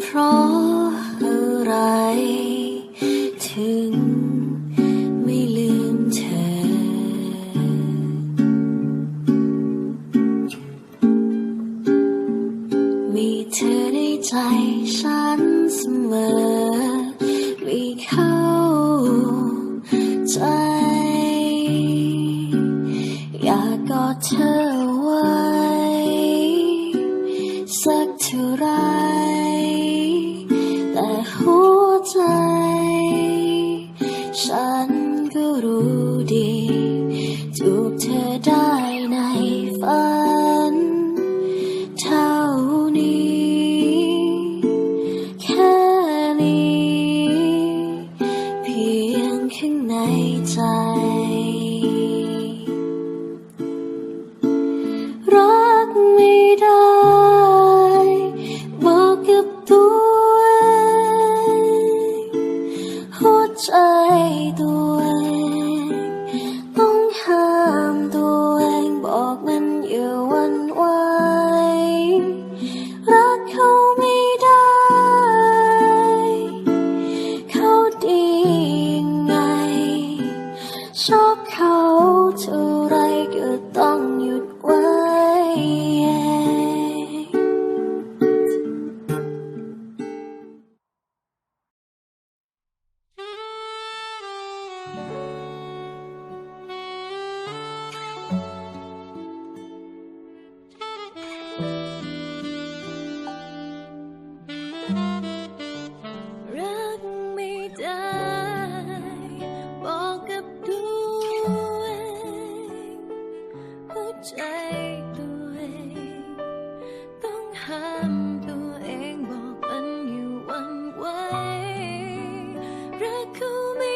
เพราะอะไร ถึงไม่ลืมเธอ มีเธอในใจฉันเสมอ มีเขา 乎我在山 tanto recommend